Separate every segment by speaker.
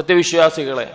Speaker 1: സത്യവിശ്വാസികളെ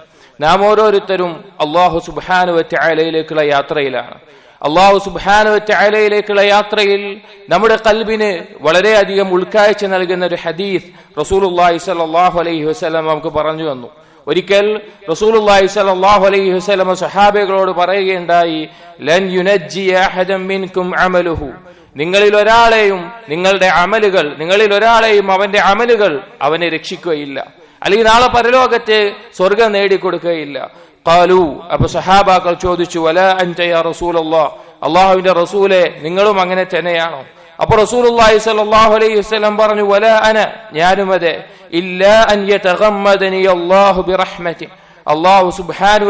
Speaker 1: നാം ഓരോരുത്തരും അള്ളാഹു സുബാനുവറ്റ അലയിലേക്കുള്ള യാത്രയിലാണ്. അള്ളാഹു സുബാനുവറ്റ അലയിലേക്കുള്ള യാത്രയിൽ നമ്മുടെ കൽബിന് വളരെയധികം ഉൾക്കാഴ്ച നൽകുന്ന ഒരു ഹദീസ് റസൂൽ സലാഹു അലൈഹി വസ്ലം നമുക്ക് പറഞ്ഞു വന്നു ഒരിക്കൽ റസൂലുള്ളാഹി സ്വല്ലല്ലാഹു അലൈഹി വസല്ലം സഹാബികളോട് പറയുകയുണ്ടായി ലൻ യുനജ്ജി മിൻകും അമലുഹു. നിങ്ങളിൽ ഒരാളെയും നിങ്ങളുടെ അമലുകൾ നിങ്ങളിൽ ഒരാളെയും അവന്റെ അമലുകൾ അവനെ രക്ഷിക്കുകയില്ല. അല്ലെങ്കിൽ നാളെ പരലോകത്തെ സ്വർഗം നേടിക്കൊടുക്കുകയില്ല. കാലു അപ്പൊ സഹാബാക്കൾ ചോദിച്ചു വല അൻജയ റസൂൽ അള്ളാഹുവിന്റെ റസൂലെ നിങ്ങളും അങ്ങനെ തന്നെയാണോ? അപ്പൊ റസൂലുള്ളാഹി സ്വല്ലല്ലാഹു അലൈഹി വസല്ലം പറഞ്ഞു വല അന ഞാനും അതെ. ഇല്ല അൻ യതഗമ്മദനി അല്ലാഹു ബിറഹ്മതി. അള്ളാഹു സുബാനു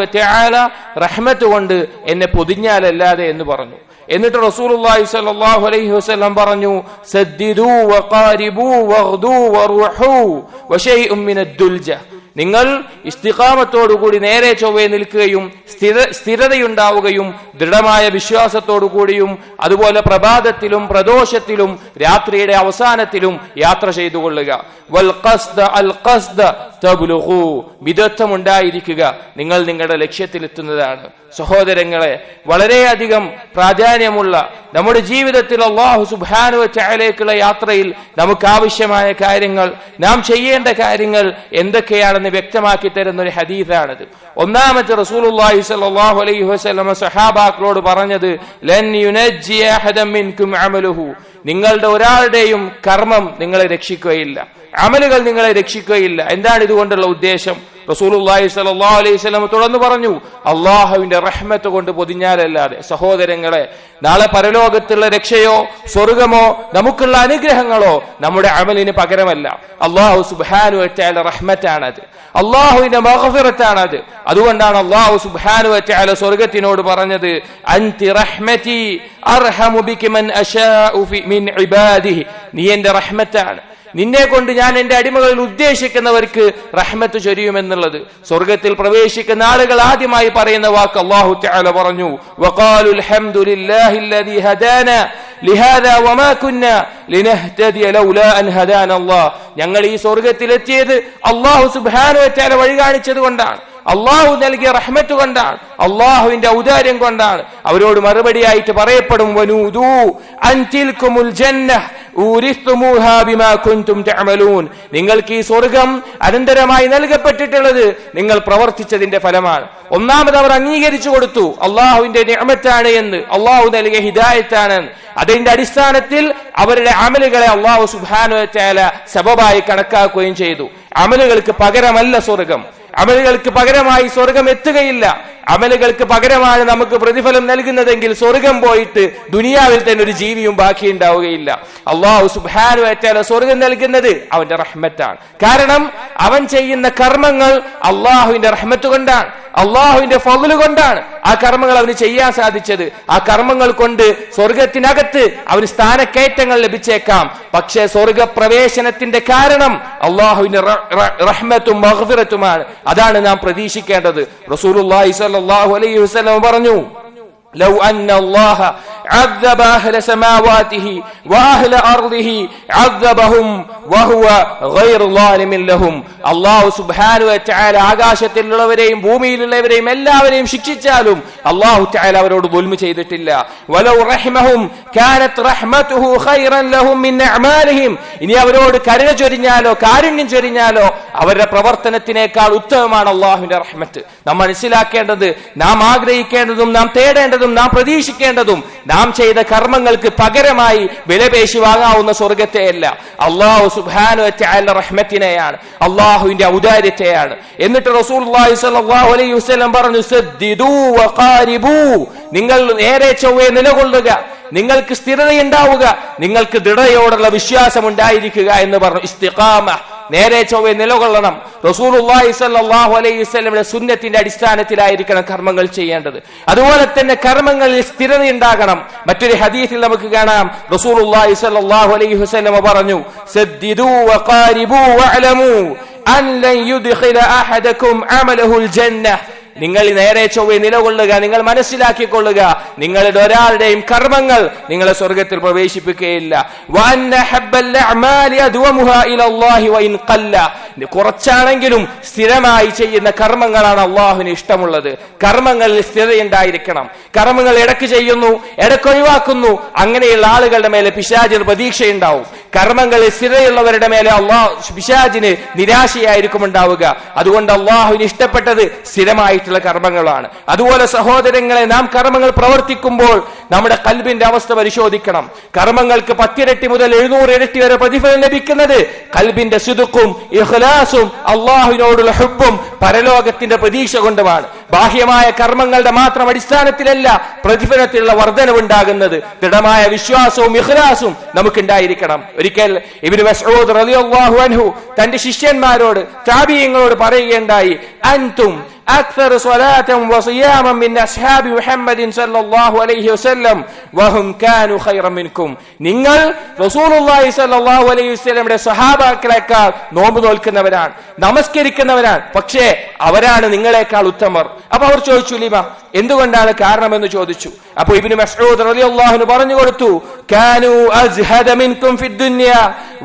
Speaker 1: റഹ്മത്ത് കൊണ്ട് എന്നെ പൊതിഞ്ഞാലല്ലാതെ എന്ന് പറഞ്ഞു. എന്നിട്ട് റസൂലുള്ളാഹി സ്വല്ലല്ലാഹു അലൈഹി വസല്ലം പറഞ്ഞു സദ്ദിദു വഖാരിബു വഗ്ദു വറുഹു വശൈഉം മിനദ് ദുൽജ. നിങ്ങൾ ഇസ്തിഖാമത്തോടുകൂടി നേരെ ചൊവ്വേ നിൽക്കുകയും സ്ഥിര സ്ഥിരതയുണ്ടാവുകയും ദൃഢമായ വിശ്വാസത്തോടുകൂടിയും അതുപോലെ പ്രഭാതത്തിലും പ്രദോഷത്തിലും രാത്രിയുടെ അവസാനത്തിലും യാത്ര ചെയ്തു കൊള്ളുക. മിതത്വം ഉണ്ടായിരിക്കുക നിങ്ങൾ നിങ്ങളുടെ ലക്ഷ്യത്തിലെത്തുന്നതാണ്. സഹോദരങ്ങളെ വളരെയധികം പ്രാധാന്യമുള്ള നമ്മുടെ ജീവിതത്തിൽ അള്ളാഹു സുബാനു ചായലേക്കുള്ള യാത്രയിൽ നമുക്ക് ആവശ്യമായ കാര്യങ്ങൾ നാം ചെയ്യേണ്ട കാര്യങ്ങൾ എന്തൊക്കെയാണെന്ന് വ്യക്തമാക്കി തരുന്ന ഒരു ഹദീസാണിത്. ഒന്നാമത്തെ റസൂലുള്ളാഹി സ്വല്ലല്ലാഹു അലൈഹി സഹാബാക്കളോട് പറഞ്ഞത് അമലുഹു. നിങ്ങളുടെ ഒരാളുടെയും കർമ്മം നിങ്ങളെ രക്ഷിക്കുകയില്ല. അമലുകൾ നിങ്ങളെ രക്ഷിക്കുകയില്ല. എന്താണ് ഇതുകൊണ്ടുള്ള ഉദ്ദേശം? റസൂലുള്ളാഹി സ്വല്ലല്ലാഹു അലൈഹി വസല്ലം തുടർന്ന് പറഞ്ഞു അള്ളാഹുവിന്റെ റഹ്മത്ത് കൊണ്ട് പൊതിഞ്ഞാലല്ലാതെ സഹോദരങ്ങളെ നാളെ പരലോകത്തുള്ള രക്ഷയോ സ്വർഗമോ നമുക്കുള്ള അനുഗ്രഹങ്ങളോ നമ്മുടെ അമലിന് പകരമല്ല. അള്ളാഹു സുബാനു വറ്റാല റഹ്മത്താണത്. അള്ളാഹുവിന്റെ മഹഫിറത്താണത്. അതുകൊണ്ടാണ് അള്ളാഹു സുബാനു വറ്റാല സ്വർഗത്തിനോട് പറഞ്ഞത് അൻതി റഹ്മതി അർഹമു ബിക മൻ മിൻ ഇബാദിഹി. നീ എന്റെ റഹ്മത്താണ്. നിന്നെ കൊണ്ട് ഞാൻ എന്റെ അടിമകളിൽ ഉദ്ദേശിക്കുന്നവർക്ക് റഹ്മത്ത് ചൊരിയുമെന്നുള്ളത് സ്വർഗത്തിൽ പ്രവേശിക്കുന്ന ആളുകൾ ആദ്യമായി പറയുന്ന വാക്ക് അള്ളാഹു തആല പറഞ്ഞു വഖാലു അൽഹംദുലില്ലാഹി الذي هدانا لهذا وما كنا لنهتدي لولا ان هدانا الله ഞങ്ങൾ ഈ സ്വർഗത്തിൽ എത്തിയത് അള്ളാഹു സുബ്ഹാനഹു വ തആല വഴി കാണിച്ചത് കൊണ്ടാണ് അള്ളാഹു നൽകിയ റഹ്മത്ത് കൊണ്ടാണ് അള്ളാഹുവിന്റെ ഔദാര്യം കൊണ്ടാണ്. അവരോട് മറുപടിയായിട്ട് പറയപ്പെടും വനൂദൂ അൻതിൽക്കുമുൽ ജന്നഹ് നിങ്ങൾക്ക് ഈ സ്വർഗം അനന്തരമായി നൽകപ്പെട്ടിട്ടുള്ളത് നിങ്ങൾ പ്രവർത്തിച്ചതിന്റെ ഫലമാണ്. ഒന്നാമത് അവർ അംഗീകരിച്ചു കൊടുത്തു അള്ളാഹുവിന്റെ നിയമത്താണ് എന്ന് അള്ളാഹു നൽകിയ ഹിദായത്താണ് അതിന്റെ അടിസ്ഥാനത്തിൽ അവരുടെ അമലുകളെ അള്ളാഹു തആല സബബായി കണക്കാക്കുകയും ചെയ്തു. അമലുകൾക്ക് പകരമല്ല സ്വർഗം. അമലുകൾക്ക് പകരമായി സ്വർഗം എത്തുകയില്ല. അമലുകൾക്ക് പകരമാണ് നമുക്ക് പ്രതിഫലം നൽകുന്നതെങ്കിൽ സ്വർഗം പോയിട്ട് ദുനിയാവിൽ തന്നെ ഒരു ജീവിയും ബാക്കി ഉണ്ടാവുകയില്ല. അള്ളാഹു സുബാനു ഏറ്റാല സ്വർഗം നൽകുന്നത് അവന്റെ റഹ്മത്താണ്. കാരണം അവൻ ചെയ്യുന്ന കർമ്മങ്ങൾ അള്ളാഹുവിന്റെ റഹ്മത്ത് കൊണ്ടാണ്. അള്ളാഹുവിന്റെ ഫضൽ കൊണ്ടാണ് ആ കർമ്മങ്ങൾ അവന് ചെയ്യാൻ സാധിച്ചത്. ആ കർമ്മങ്ങൾ കൊണ്ട് സ്വർഗത്തിനകത്ത് അവന് സ്ഥാനക്കയറ്റങ്ങൾ ലഭിച്ചേക്കാം. പക്ഷേ സ്വർഗപ്രവേശനത്തിന്റെ കാരണം അള്ളാഹുവിന്റെ റഹ്മത്തും മഹഫിറത്തുമാണ് അതാണ് നാം പ്രതീക്ഷിക്കേണ്ടത് റസൂലുള്ളാഹി സ്വല്ലല്ലാഹു അലൈഹി വസല്ലം പറഞ്ഞു لو أن الله عذب أهل سماواته وأهل أرضه عذبهم അള്ളാഹു സുബാനു ചായാല ആകാശത്തിലുള്ളവരെയും ഭൂമിയിലുള്ളവരെയും എല്ലാവരെയും ശിക്ഷിച്ചാലും അള്ളാഹു ചായാല അവരോട് ദുൽമ ചെയ്തിട്ടില്ല. ഇനി അവരോട് കരുണ ചൊരിഞ്ഞാലോ കാരുണ്യം ചൊരിഞ്ഞാലോ അവരുടെ പ്രവർത്തനത്തിനേക്കാൾ ഉത്തമമാണ് അള്ളാഹുവിന്റെ റഹ്മത്ത്. നാം മനസ്സിലാക്കേണ്ടത് നാം ആഗ്രഹിക്കേണ്ടതും നാം തേടേണ്ടതും നാം പ്രതീക്ഷിക്കേണ്ടതും നാം ചെയ്ത കർമ്മങ്ങൾക്ക് പകരമായി വിലപേശി വാങ്ങാവുന്ന സ്വർഗത്തെയല്ല അള്ളാഹു സുബാനു റഹ്മത്തിനെയാണ്. അള്ളാഹുവിന്റെ ഔദാര്യത്തെയാണ് എന്നിട്ട് റസൂൽ അലൈഹി പറഞ്ഞു നിങ്ങൾ നേരെ ചൊവ്വേ നിലകൊള്ളുക. നിങ്ങൾക്ക് സ്ഥിരതയുണ്ടാവുക. നിങ്ങൾക്ക് ദൃഢയോടുള്ള വിശ്വാസം ഉണ്ടായിരിക്കുക എന്ന് പറഞ്ഞു. ഇസ്തിഖാമ. നേരെ ചൊവ്വെ നിലകൊള്ളണം. റസൂലുള്ളാഹി സ്വല്ലല്ലാഹു അലൈഹി വസല്ലമയുടെ സുന്നത്തിന്റെ അടിസ്ഥാനത്തിലായിരിക്കണം കർമ്മങ്ങൾ ചെയ്യേണ്ടത്. അതുപോലെ തന്നെ കർമ്മങ്ങളിൽ സ്ഥിരത ഉണ്ടാകണം. മറ്റൊരു ഹദീസിൽ നമുക്ക് കാണാം. റസൂലുള്ളാഹി സ്വല്ലല്ലാഹു അലൈഹി വസല്ലമ പറഞ്ഞു സദ്ദിദു വഖാരിബു വഅലമു അൻ ലൻ യുദ്ഖില അഹദകും അമലഹുൽ ജന്നഹ്. നിങ്ങൾ നേരെ ചൊവ്വെ നിലകൊള്ളുക നിങ്ങൾ മനസ്സിലാക്കിക്കൊള്ളുക. നിങ്ങളുടെ ഒരാളുടെയും കർമ്മങ്ങൾ നിങ്ങളെ സ്വർഗത്തിൽ പ്രവേശിപ്പിക്കുകയില്ല. കുറച്ചാണെങ്കിലും സ്ഥിരമായി ചെയ്യുന്ന കർമ്മങ്ങളാണ് അള്ളാഹുവിന് ഇഷ്ടമുള്ളത്. കർമ്മങ്ങളിൽ സ്ഥിരതയുണ്ടായിരിക്കണം. കർമ്മങ്ങൾ ഇടയ്ക്ക് ചെയ്യുന്നു ഇടയ്ക്ക് ഒഴിവാക്കുന്നു. അങ്ങനെയുള്ള ആളുകളുടെ മേലെ പിശാചിന് പ്രതീക്ഷയുണ്ടാവും. കർമ്മങ്ങളിൽ സ്ഥിരതയുള്ളവരുടെ മേലെ അള്ളാഹ് പിശാജിന് നിരാശയായിരിക്കും ഉണ്ടാവുക അതുകൊണ്ട് അള്ളാഹുവിന് ഇഷ്ടപ്പെട്ടത് സ്ഥിരമായിട്ടുള്ള കർമ്മങ്ങളാണ്. അതുപോലെ സഹോദരങ്ങളെ നാം കർമ്മങ്ങൾ പ്രവർത്തിക്കുമ്പോൾ നമ്മുടെ കൽബിന്റെ അവസ്ഥ പരിശോധിക്കണം. കർമ്മങ്ങൾക്ക് പത്തിരട്ടി മുതൽ എഴുന്നൂറ് ഇരട്ടി വരെ പ്രതിഫലം ലഭിക്കുന്നത് കൽബിന്റെ സുതുക്കും ഇഖ്ലാസും അള്ളാഹുവിനോടുള്ള ഹുബും പരലോകത്തിന്റെ പ്രതീക്ഷ കൊണ്ടുമാണ്. ബാഹ്യമായ കർമ്മങ്ങളുടെ മാത്രം അടിസ്ഥാനത്തിലല്ല പ്രതിഫലത്തിലുള്ള വർധനവുണ്ടാകുന്നത്. ദൃഢമായ വിശ്വാസവും ഇഖ്ലാസും നമുക്കുണ്ടായിരിക്കണം. ഒരിക്കൽ ഇബ്നു മസ്ഊദ് റളിയല്ലാഹു അൻഹു തന്റെ ശിഷ്യന്മാരോട് താബിയങ്ങളോട് പറയുകയുണ്ടായി അൻതും أكثر صلاة وصياما من أصحاب محمد صلى الله عليه وسلم وهم كانوا خيرا منكم നിങ്ങൾ റസൂലുള്ളാഹി സ്വല്ലല്ലാഹു അലൈഹി വസല്ലമയുടെ സഹാബാക്കളെക്കാൾ നോമ്പ് നോൽക്കുന്നവരാണ് നമസ്കരിക്കുന്നവരാണ് പക്ഷേ അവരാണ് നിങ്ങളെക്കാൾ ഉത്തമർ അപ്പൊ അവർ ചോദിച്ചു ലിമ എന്തുകൊണ്ടാണ് കാരണമെന്ന് ചോദിച്ചു അപ്പൊ ഇബ്നു മസ്ഊദ് റളിയല്ലാഹു അൻഹു പറഞ്ഞു കൊടുത്തു കാനു അസ്ഹദ മിൻകും ഫിദ് ദുനിയ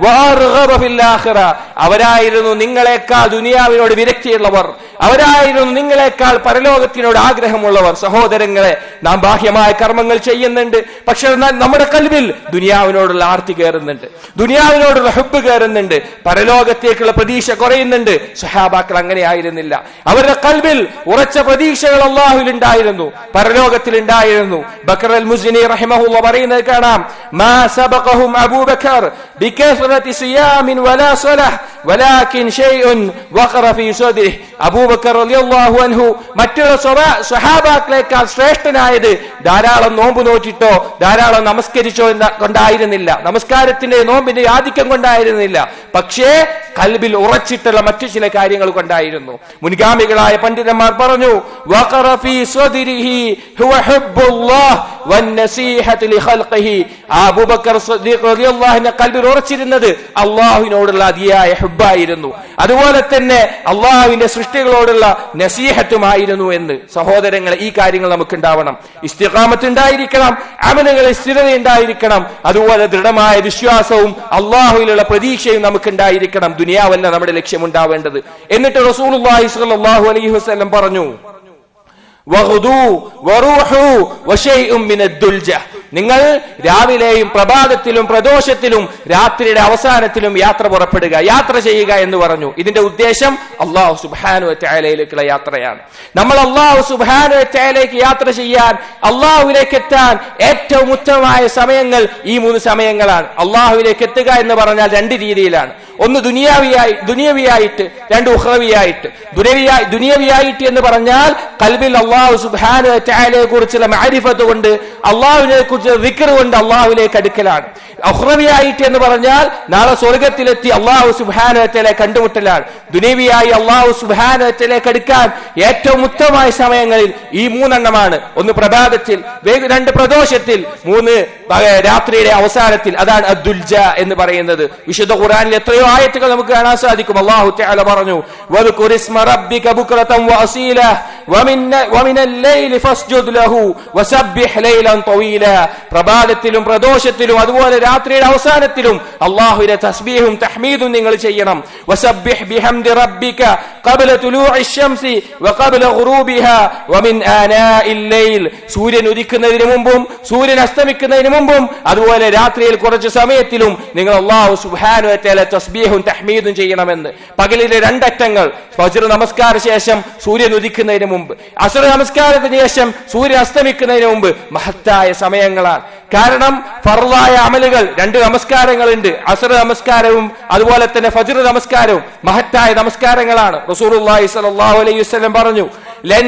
Speaker 1: വഅർഗബ ഫിൽ ആഖിറ അവരായിരുന്നു നിങ്ങളെക്കാൾ ദുനിയാവിനോട് വിരക്തിയുള്ളവർ അവരായിരുന്നു നിങ്ങളെക്കാൾ പരലോകത്തിനോട് ആഗ്രഹമുള്ളവർ സഹോദരങ്ങളെ നാം ബാഹ്യമായ കർമ്മങ്ങൾ ചെയ്യുന്നുണ്ട്. പക്ഷെ നമ്മുടെ കൽവിൽ ദുനിയാവിനോടുള്ള ആർത്തി കയറുന്നുണ്ട്. ദുനിയാവിനോടുള്ള ഹുബ് കയറുന്നുണ്ട്. പരലോകത്തേക്കുള്ള പ്രതീക്ഷ കുറയുന്നുണ്ട്. സഹാബാക്കൾ അങ്ങനെ ആയിരുന്നില്ല അവരുടെ കൽവിൽ ഉറച്ച പ്രതീക്ഷകൾ അള്ളാഹുവിൽ ഉണ്ടായിരുന്നു പരലോകത്തിൽ ഉണ്ടായിരുന്നു. ബക്കർ അൽ മുസ്ലിനി റഹിമഹുല്ല പറയുന്നത് കാണാം. മാ സബഖഹും അബൂബക്കർ ബികസ്റതി സിയാമിൻ വലാ സലഹ് വലാകിൻ ഷൈഉൻ വഖറ ഫീ സദ്രിഹി അബൂബക്കർ റളിയല്ലാഹു അൻഹു മറ്റുള്ള സ്വഹാബാക്കളെക്കാൾ ശ്രേഷ്ഠനായത് ധാരാളം നോമ്പ് നോറ്റിട്ടോ ധാരാളം നമസ്കരിച്ചോ എന്ന കൊണ്ടായിരുന്നില്ല. നമസ്കാരത്തിന്റെ നോമ്പിന്റെ ആധിക്യം കൊണ്ടായിരുന്നില്ല. പക്ഷേ കൽബിൽ ഉറച്ചിട്ടുള്ള മറ്റു ചില കാര്യങ്ങൾ കൊണ്ടായിരുന്നു. മുൻഗാമികളായ പണ്ഡിതന്മാർ പറഞ്ഞു കൽബിൽ ഉറച്ചിരുന്നത് അള്ളാഹുവിനോടുള്ള അതിയായ ഹുബായിരുന്നു അതുപോലെ തന്നെ അള്ളാഹുവിന്റെ സൃഷ്ടികളോടുള്ള നസീഹത്തുമായിരുന്നു എന്ന് സഹോദരങ്ങൾ ഈ കാര്യങ്ങൾ നമുക്ക് ഉണ്ടാവണം ഇസ്തിഖാമത്ത് ഉണ്ടായിരിക്കണം അമലുകളിൽ സ്ഥിരത ഉണ്ടായിരിക്കണം അതുപോലെ ദൃഢമായ വിശ്വാസവും അള്ളാഹുവിലുള്ള പ്രതീക്ഷയും നമുക്ക് ഉണ്ടായിരിക്കണം ദുനിയാവല്ല നമ്മുടെ ലക്ഷ്യമുണ്ടാവേണ്ടത്. എന്നിട്ട് സ്വല്ലല്ലാഹു അലൈഹി വസ്ലം പറഞ്ഞു വഹുദൂ വറൂഹു വശൈഉം മിനദ്ദുൽജ നിങ്ങൾ രാവിലെയും പ്രഭാതത്തിലും പ്രദോഷത്തിലും രാത്രിയുടെ അവസാനത്തിലും യാത്ര പുറപ്പെടുക യാത്ര ചെയ്യുക എന്ന് പറഞ്ഞു. ഇതിന്റെ ഉദ്ദേശം അള്ളാഹു സുബാനു ചായലയിലേക്കുള്ള യാത്രയാണ്. നമ്മൾ അള്ളാഹു സുബാനു ചായലേക്ക് യാത്ര ചെയ്യാൻ അള്ളാഹുവിലേക്ക് എത്താൻ ഏറ്റവും ഉത്തമമായ സമയങ്ങൾ ഈ മൂന്ന് സമയങ്ങളാണ്. അള്ളാഹുവിലേക്ക് എത്തുക എന്ന് പറഞ്ഞാൽ രണ്ട് രീതിയിലാണ്. ഒന്ന് ദുനിയാവിയായി ദുനിയവിയായിട്ട് രണ്ട് ഉഹ്റവിയായിട്ട്. ദുനിയവിയായി ദുനിയവിയായിട്ട് എന്ന് പറഞ്ഞാൽ കൽബിൽ അള്ളാഹു സുബാന കുറിച്ചുള്ള മാരിഫത്ത് കൊണ്ട് അള്ളാഹുവിനെ കുറിച്ച് വിക്കർ കൊണ്ട് അള്ളാഹുവിലേക്ക് അടുക്കലാണ്. അഹ്റവിയായിട്ട് എന്ന് പറഞ്ഞാൽ നാളെ സ്വർഗത്തിലെത്തി അള്ളാഹു സുബാനത്തിലെ കണ്ടുമുട്ടലാണ്. ദുനിയവിയായി അള്ളാഹു സുബാനത്തിലേക്ക് അടുക്കാൻ ഏറ്റവും ഉത്തമമായ സമയങ്ങളിൽ ഈ മൂന്നെണ്ണമാണ്. ഒന്ന് പ്രഭാതത്തിൽ രണ്ട് പ്രദോഷത്തിൽ മൂന്ന് രാത്രിയുടെ അവസാനത്തിൽ. അതാണ് അദ്ദുൽജ എന്ന് പറയുന്നത്. വിശുദ്ധ ഖുറാനിൽ എത്രയോ ആയത്തുകൾ നമുക്ക് കാണാൻ സാധിക്കും. അള്ളാഹു പറഞ്ഞു പ്രഭാതത്തിലും പ്രദോഷത്തിലും അതുപോലെ രാത്രിയുടെ അവസാനത്തിലും അള്ളാഹുവിന്റെ തസ്ബീഹും തഹ്മീദും നിങ്ങൾ ചെയ്യണം. വസബ്ബിഹ് ബിഹംദി റബ്ബിക ഖബ്ല തുലൂഇ ശംസി വഖബ്ല ഖുറൂബിഹ വമിൻ ആനാഇൽ ലൈൽ. സൂര്യൻ ഉദിക്കുന്നതിന് മുമ്പും സൂര്യൻ അസ്തമിക്കുന്നതിന് മുമ്പും അതുപോലെ രാത്രിയിൽ കുറച്ച് സമയത്തിലും നിങ്ങൾ അള്ളാഹു സുബ്ഹാനഹു വതആല തസ്ബീഹും തഹ്മീദും ചെയ്യണമെന്ന്. പകലിലെ രണ്ടറ്റങ്ങൾ ഫജ്ർ നമസ്കാര ശേഷം സൂര്യൻ ഉദിക്കുന്നതിന് മുമ്പ് അസുര നമസ്കാരത്തിന് ശേഷം സൂര്യ അസ്തമിക്കുന്നതിന് മുമ്പ് മഹത്തായ സമയങ്ങളാണ്. കാരണം ഫറുവായ അമലുകൾ രണ്ട് നമസ്കാരങ്ങളുണ്ട്. അസുര നമസ്കാരവും അതുപോലെ തന്നെ ഫജുർ നമസ്കാരവും മഹത്തായ നമസ്കാരങ്ങളാണ്. റസൂർ അലൈഹി വസ്ലം പറഞ്ഞു ലൻ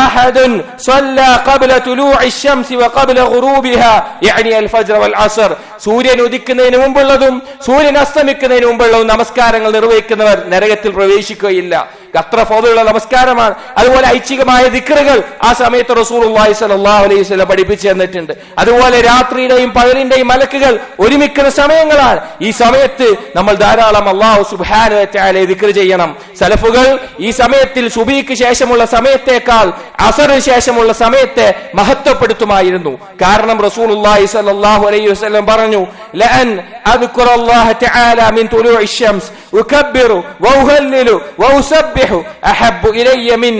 Speaker 1: أحد صلى قبل طلوع الشمس وقبل غروبها يعني الفجر والعصر സൂര്യൻ ഉദിക്കുന്നതിന് മുമ്പുള്ളതും സൂര്യൻ അസ്തമിക്കുന്നതിന് മുമ്പുള്ളതും നമസ്കാരങ്ങൾ നിർവഹിക്കുന്നവർ നരകത്തിൽ പ്രവേശിക്കുകയില്ല അത്ര ഫോതുള്ള നമസ്കാരമാണ് അതുപോലെ ഐച്ഛികമായ ദിക്കറുകൾ ആ സമയത്ത് റസൂലുള്ളാഹി സ്വല്ലല്ലാഹു അലൈഹി വസല്ലം പഠിപ്പിച്ചു തന്നിട്ടുണ്ട് അതുപോലെ രാത്രിയുടെയും പകലിന്റെയും മലക്കുകൾ ഒരുമിക്കുന്ന സമയങ്ങളാണ് ഈ സമയത്ത് നമ്മൾ ധാരാളം അള്ളാഹു സുബ്ഹാനഹു വ തആല ദിക്ർ ചെയ്യണം സലഫുകൾ ഈ സമയത്തിൽ സുബീക്ക് ശേഷമുള്ള സമയത്തേക്കാൾ അസറിന് ശേഷമുള്ള സമയത്തെ മഹത്വപ്പെടുത്തുമായിരുന്നു കാരണം റസൂലുള്ളാഹി സ്വല്ലല്ലാഹു അലൈഹി വസല്ലം പറഞ്ഞു ലഅൻ അദ്കുറല്ലാഹ തആല മിൻ തുലൂഇ الشمس أكبر وأهلل وأسبح أحب إلي من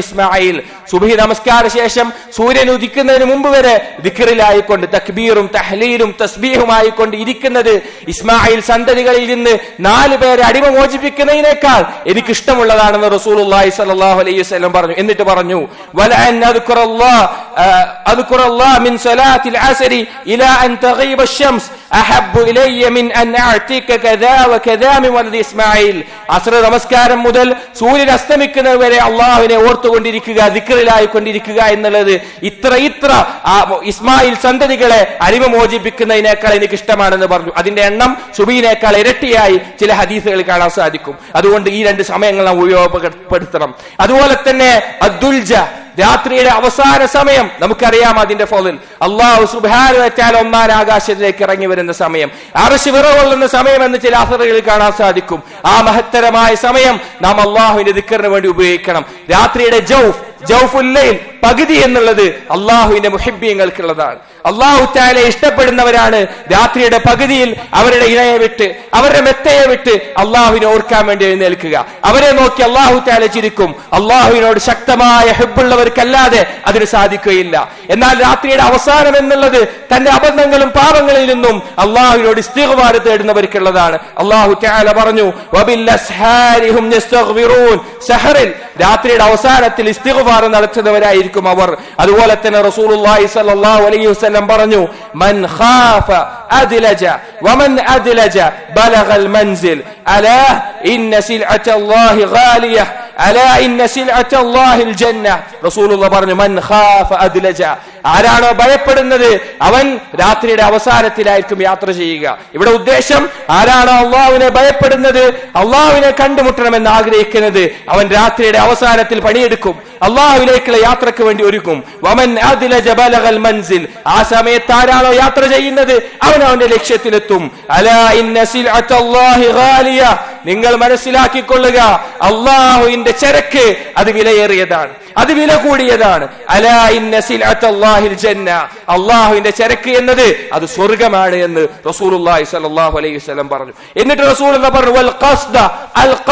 Speaker 1: ഇസ്മായിൽ സുബഹി നമസ്കാര ശേഷം സൂര്യൻ ഉദിക്കുന്നതിന് മുമ്പ് വരെ ദിക്കറിലായിക്കൊണ്ട് തക്ബീറും തഹ്ലീലും തസ്ബീഹുമായിക്കൊണ്ട് ഇരിക്കുന്നത് ഇസ്മായിൽ സന്തതികളിൽ നിന്ന് നാല് പേരെ അടിമ മോചിപ്പിക്കുന്നതിനേക്കാൾ എനിക്ക് ഇഷ്ടമുള്ളതാണെന്ന് റസൂലുള്ളാഹി സ്വല്ലല്ലാഹു അലൈഹി വസല്ലം പറഞ്ഞു എന്നിട്ട് പറഞ്ഞു വലഅൻ അദ്കുറല്ലാഹ് അദ്കുറല്ലാഹ് മിൻ സ്വലാത്തിൽ അസ്രി ഇലാ അൻ തഗീബ الشمس അഹബ്ബു അസ്ര നമസ്കാരം മുതൽ സൂര്യൻ അസ്തമിക്കുന്നത് വരെ അള്ളാഹുവിനെ ഓർത്തുകൊണ്ടിരിക്കുക ദിക്കറിലായി കൊണ്ടിരിക്കുക എന്നുള്ളത് ഇത്ര ഇത്ര ഇസ്മായിൽ സന്തതികളെ അരിമ മോചിപ്പിക്കുന്നതിനേക്കാൾ എനിക്ക് ഇഷ്ടമാണെന്ന് പറഞ്ഞു. അതിന്റെ എണ്ണം സുബീനേക്കാൾ ഇരട്ടിയായി ചില ഹദീസുകൾ കാണാൻ സാധിക്കും. അതുകൊണ്ട് ഈ രണ്ട് സമയങ്ങൾ നാം ഉപയോഗപ്പെടുത്തണം. അതുപോലെ തന്നെ അദ്ദുൽജ രാത്രിയുടെ അവസാന സമയം. നമുക്കറിയാം അതിന്റെ ഫോളിൽ. അള്ളാഹു സുബാന ഒന്നാൻ ഒന്നാം ആകാശത്തിലേക്ക് ഇറങ്ങി വരുന്ന സമയം. അറശ് വിറകൊള്ളുന്ന സമയം എന്ന് ചില അസറുകളിൽ കാണാൻ സാധിക്കും. ആ മഹത്തരമായ സമയം നാം അള്ളാഹുവിന്റെ ദിക്കറിന് വേണ്ടി ഉപയോഗിക്കണം. രാത്രിയുടെ ജൌഫ് ജൌഫുല്ലയിൽ പകുതി എന്നുള്ളത് അള്ളാഹുവിന്റെ മുഹിബ്യങ്ങൾക്കുള്ളതാണ് അള്ളാഹു താലെ ഇഷ്ടപ്പെടുന്നവരാണ്. രാത്രിയുടെ പകുതിയിൽ അവരുടെ ഇണയെ വിട്ട് അവരുടെ മെത്തയെ വിട്ട് അള്ളാഹുവിനെ ഓർക്കാൻ വേണ്ടി എഴുന്നേൽക്കുക. അവരെ നോക്കി അള്ളാഹു താലെ ചിരിക്കും. അള്ളാഹുവിനോട് ശക്തമായ ഹെബുള്ളവർക്കല്ലാതെ അതിന് സാധിക്കുകയില്ല. എന്നാൽ രാത്രിയുടെ അവസാനം എന്നുള്ളത് തന്റെ അബദ്ധങ്ങളും പാപങ്ങളിൽ നിന്നും അള്ളാഹുവിനോട് ഇസ്തിഗ്ഫാർ തേടുന്നവർക്കുള്ളതാണ്. അള്ളാഹു താല പറഞ്ഞു രാത്രിയുടെ അവസാനത്തിൽ ഇസ്തിഗ്ഫാർ നടത്തുന്നവരായിരിക്കും അവർ. അതുപോലെ തന്നെ റസൂലുള്ളാഹി സ്വല്ലല്ലാഹു അലൈഹി വസല്ലം പറഞ്ഞു മൻ ഖാഫ അദ്ലജ വമൻ അദ്ലജ ബലഗൽ മൻസിൽ. അലാ ഇന്ന സിൽഅത്തല്ലാഹി ഗാലിയ അലാ ഇന്ന സിൽഅത്തല്ലാഹിൽ ജന്ന. റസൂലുള്ളാഹി പറഞ്ഞു മൻ ഖാഫ അദ്ലജ ആരാണോ ഭയപ്പെടുന്നത് അവൻ രാത്രിയുടെ അവസാനത്തിലായിരിക്കും യാത്ര ചെയ്യുക. ഇവിടെ ഉദ്ദേശം ആരാണോ അള്ളാഹുവിനെ ഭയപ്പെടുന്നത് അള്ളാഹുവിനെ കണ്ടുമുട്ടണമെന്ന് ആഗ്രഹിക്കുന്നത് അവൻ രാത്രിയുടെ അവസാനത്തിൽ പണിയെടുക്കും. അള്ളാഹുവിലേക്കുള്ള യാത്രയ്ക്ക് വേണ്ടി ഒരുക്കും. വമൻ മൻസിൽ. ആ സമയത്ത് ആരാണോ യാത്ര ചെയ്യുന്നത് അവൻ അവന്റെ ലക്ഷ്യത്തിലെത്തും. അലാ ഇന്ന നിങ്ങൾ മനസ്സിലാക്കിക്കൊള്ളുക. അള്ളാഹുവിന്റെ ചരക്ക് അത് വിലയേറിയതാണ്. അത് വില കൂടിയതാണ്. അള്ളാഹുവിന്റെ ചരക്ക് എന്നത് അത് സ്വർഗമാണ് എന്ന് റസൂലുള്ളാഹി സ്വല്ലല്ലാഹു അലൈഹി വസല്ലം പറഞ്ഞു. എന്നിട്ട് റസൂൽ പറഞ്ഞു?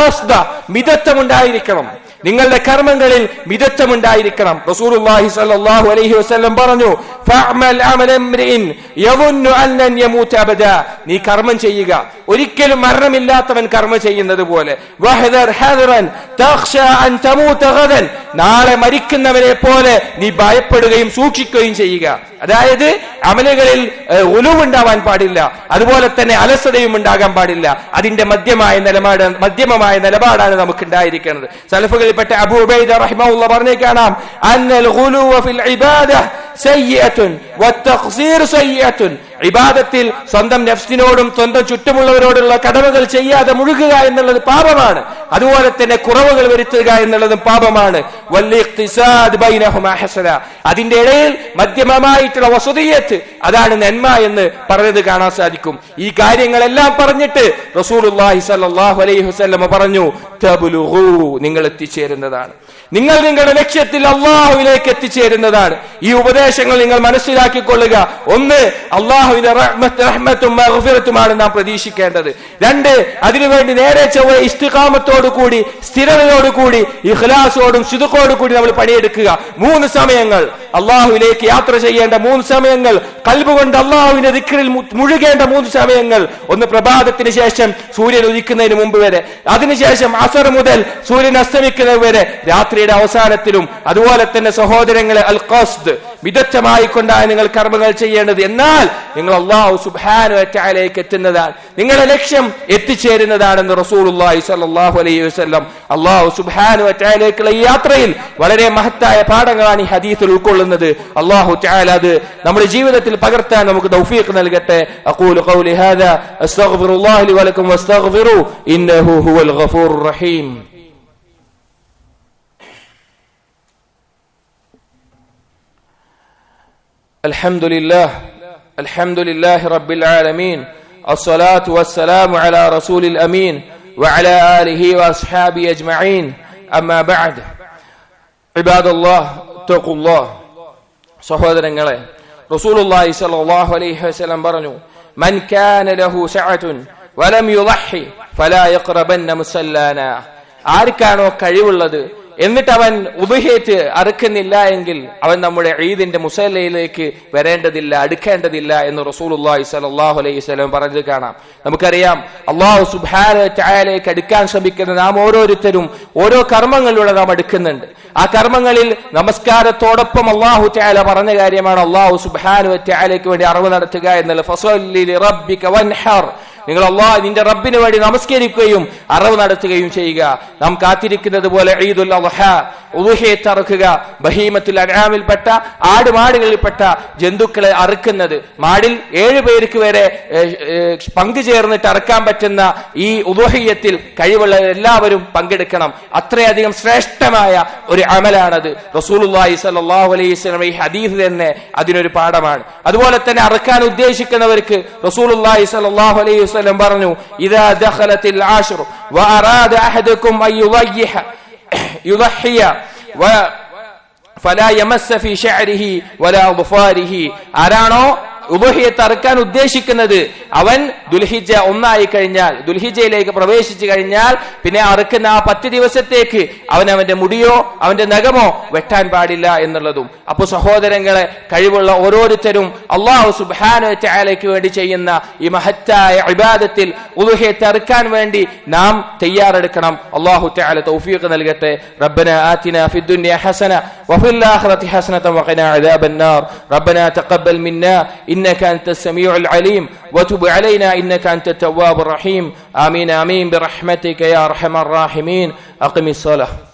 Speaker 1: ഖസ്ദ മിതത്വമുണ്ടായിരിക്കണം. നിങ്ങളുടെ കർമ്മങ്ങളിൽ മിതത്വമുണ്ടായിരിക്കണം. റസൂലുള്ളാഹി സ്വല്ലല്ലാഹു അലൈഹി വസല്ലം പറഞ്ഞു ഫഅമൽ അമല ഇംറിഇൻ യظن അൻ ലൻ യമൂത അബദ. നീ കർമ്മം ചെയ്യുക. ഒരിക്കലും മരണമില്ലാത്തവൻ കർമ്മം ചെയ്യുന്നത് പോലെ. വഹദർ ഹദറൻ തഖ്ഷ അൻ തമൂത ഗദൻ. നാളെ മരിക്കുന്നവനെ പോലെ നീ ഭയപ്പെടുകയും സൂക്ഷിക്കുകയും ചെയ്യുക. അതായത് അമലുകളിൽ ഉലുവുണ്ടാവാൻ പാടില്ല. അതുപോലെ തന്നെ അലസതയും ഉണ്ടാകാൻ പാടില്ല. അതിന്റെ മധ്യമായ നിലപാട് മധ്യമമായ നിലപാടാണ് നമുക്ക് ഉണ്ടായിരിക്കുന്നത് സലഫുകളിൽപ്പെട്ട അബൂ ഉബൈദ റഹിമഹുള്ള പറഞ്ഞു കാണാം. അന്നൽ ഗുലുവ ഫിൽ ഇബാദ സയ്യിഅത്തുൻ വത്തഖ്സീർ സയ്യിഅത്തുൻ ഇബാദത്തിൽ സ്വന്തം നഫ്സിനോടും സ്വന്തം ചുറ്റുമുള്ളവരോടുള്ള കടമകൾ ചെയ്യാതെ മുഴുകുക എന്നുള്ളത് പാപമാണ്. അതുപോലെ തന്നെ കുറവുകൾ വരുത്തുക എന്നുള്ളതും പാപമാണ്. അതിന്റെ ഇടയിൽ മധ്യമമായിട്ടുള്ള വസുതീയത്ത് അതാണ് നന്മ എന്ന് പറഞ്ഞത് കാണാൻ സാധിക്കും. ഈ കാര്യങ്ങളെല്ലാം പറഞ്ഞിട്ട് സ്വല്ലല്ലാഹു അലൈഹി വസല്ലമ പറഞ്ഞു നിങ്ങൾ നിങ്ങൾ എത്തിച്ചേരുന്നതാണ് നിങ്ങൾ നിങ്ങളുടെ ലക്ഷ്യത്തിൽ അള്ളാഹുവിലേക്ക് എത്തിച്ചേരുന്നതാണ്. ഈ ഉപദേശങ്ങൾ നിങ്ങൾ മനസ്സിലാക്കിക്കൊള്ളുക. ഒന്ന് അള്ളാഹുവിന്റെ റഹ്മത്തും നാം പ്രതീക്ഷിക്കേണ്ടത്. രണ്ട് അതിനുവേണ്ടി നേരെ ചൊവ്വ ഇസ്തിഖാമത്തോടു കൂടി സ്ഥിരതയോടു കൂടി ഇഖ്ലാസോടും ശുതുക്കോടുകൂടി നമ്മൾ പണിയെടുക്കുക. മൂന്ന് സമയങ്ങൾ. അള്ളാഹുവിലേക്ക് യാത്ര ചെയ്യേണ്ട മൂന്ന് സമയങ്ങൾ. കൽബുകൊണ്ട് അള്ളാഹുവിന്റെ ദിക്കറിൽ മുഴുകേണ്ട മൂന്ന് സമയങ്ങൾ. ഒന്ന് പ്രഭാതത്തിന് ശേഷം സൂര്യൻ ഉദിക്കുന്നതിന് മുമ്പ് വരെ. അതിനുശേഷം അസർ മുതൽ സൂര്യൻ അസ്തമിക്കുന്നത് വരെ. രാത്രി രാത്രിയുടെ അവസാനത്തിലും അതുപോലെ തന്നെ സഹോദരങ്ങളെ അൽ ഖസ്ദ് വിദഗ്ധമായിക്കൊണ്ടാണ് നിങ്ങൾ കർമ്മങ്ങൾ ചെയ്യേണ്ടത്. എന്നാൽ നിങ്ങൾ അള്ളാഹു സുബാനു അറ്റാലേക്ക് എത്തുന്നതാണ്. നിങ്ങളുടെ ലക്ഷ്യം എത്തിച്ചേരുന്നതാണെന്ന് റസൂലുള്ളാഹി സ്വല്ലല്ലാഹു അലൈഹി വസല്ലം അള്ളാഹു സുബാനു അറ്റാലേക്കുള്ള ഈ യാത്രയിൽ വളരെ മഹത്തായ പാഠങ്ങളാണ് ഈ ഹദീസിൽ ഉൾക്കൊള്ളുന്നത്. അള്ളാഹു തആല അത് നമ്മുടെ ജീവിതത്തിൽ പകർത്താൻ നമുക്ക് തൗഫീഖ് നൽകട്ടെ. അഖൂലു ഖൗലി ഹാദാ അസ്തഗ്ഫിറുല്ലാഹി ലി വലക്കും വസ്തഗ്ഫിറു ഇന്നഹു ഹുവൽ ഗഫൂറുർ റഹീം. الحمد لله الحمد لله رب العالمين الصلاة والسلام على رسول الأمين وعلى آله وأصحابه أجمعين أما بعد عباد الله اتقوا الله സഹോദരങ്ങളെ റസൂലുള്ളാഹി സ്വല്ലല്ലാഹു അലൈഹി വസല്ലം പറഞ്ഞു മൻ കാന ലഹു സഅതുൻ വലം യുളഹി ഫലാ യഖറബന്ന മുസല്ലാന ആർക്കാണോ കഴിവുള്ളത് എന്നിട്ട് അവൻ ഉപഹേറ്റ് അറുക്കുന്നില്ല എങ്കിൽ അവൻ നമ്മുടെ ഈദിന്റെ മുസല്ലയിലേക്ക് വരേണ്ടതില്ല അടുക്കേണ്ടതില്ല എന്ന് റസൂലുള്ളാഹി സ്വല്ലല്ലാഹു അലൈഹി വസല്ലം പറഞ്ഞത് കാണാം. നമുക്കറിയാം അള്ളാഹു തആലയിലേക്ക് അടുക്കാൻ ശ്രമിക്കുന്ന നാം ഓരോരുത്തരും ഓരോ കർമ്മങ്ങളിലൂടെ നാം അടുക്കുന്നുണ്ട്. ആ കർമ്മങ്ങളിൽ നമസ്കാരത്തോടൊപ്പം അള്ളാഹു ചായാല പറഞ്ഞ കാര്യമാണ് അള്ളാഹു സുബ്ഹാനഹു തആലയ്ക്ക് വേണ്ടി അറിവ് നടത്തുക എന്നുള്ള നിങ്ങൾ അള്ളാഹ് നിന്റെ റബ്ബിന് വേണ്ടി നമസ്കരിക്കുകയും അറിവ് നടത്തുകയും ചെയ്യുക. നാം കാത്തിരിക്കുന്നത് പോലെ ഈദുൽ അദ്ഹ തറക്കുക ബഹീമത്തുൽ അനാമിൽപ്പെട്ട ആട് മാടുകളിൽപ്പെട്ട ജന്തുക്കളെ അറുക്കുന്നത്. മാടിൽ ഏഴു പേർക്ക് വരെ പങ്കു ചേർന്നിട്ട് അറക്കാൻ പറ്റുന്ന ഈ ഉദുഹയ്യത്തിൽ കഴിവുള്ള എല്ലാവരും പങ്കെടുക്കണം. അത്രയധികം ശ്രേഷ്ഠമായ ഒരു അമലാണത്. റസൂലുള്ളാഹി സ്വല്ലല്ലാഹു അലൈഹി വസല്ലം ഈ ഹദീസ് തന്നെ അതിനൊരു പാഠമാണ്. അതുപോലെ തന്നെ അറക്കാൻ ഉദ്ദേശിക്കുന്നവർക്ക് റസൂലുള്ളാഹി സ്വല്ലല്ലാഹു അലൈഹി വസല്ലം പറഞ്ഞു ഇദാ ദഖലത്തിൽ ആശ്റു വഅറാദ അഹദുക്കും അൻ യുളയ്യിഹ يضحي വ ഫലാ യമസ്സ ഫി ശഅരിഹി വലാ ظفاره ആരാണോ ഉബഹിയത്ത് അറുക്കാൻ ഉദ്ദേശിക്കുന്നത് അവൻ ദുൽഹിജ ഒന്നായി കഴിഞ്ഞാൽ ദുൽഹിജയിലേക്ക് പ്രവേശിച്ചു കഴിഞ്ഞാൽ പിന്നെ അറുക്കുന്ന ആ പത്ത് ദിവസത്തേക്ക് അവൻ അവന്റെ മുടിയോ അവന്റെ നഖമോ വെട്ടാൻ പാടില്ല എന്നുള്ളതും അപ്പൊ സഹോദരങ്ങളെ കഴിവുള്ള ഓരോരുത്തരും അള്ളാഹു സുബാനു ചായാലയ്ക്ക് വേണ്ടി ചെയ്യുന്ന ഈ മഹത്തായ ഇബാദത്തിൽ ഉലുഹയത്ത് അറുക്കാൻ വേണ്ടി നാം തയ്യാറെടുക്കണം അള്ളാഹു ചായാല തൗഫീഖ് നൽകട്ടെ ربنا آتنا في الدنيا حسنة وفي الآخرة حسنة وقنا عذاب النار ربنا تقبل منا إنك أنت السميع العليم. وتب علينا إنك أنت التواب الرحيم. آمين آمين. برحمتك يا أرحم الراحمين. أقم الصلاة.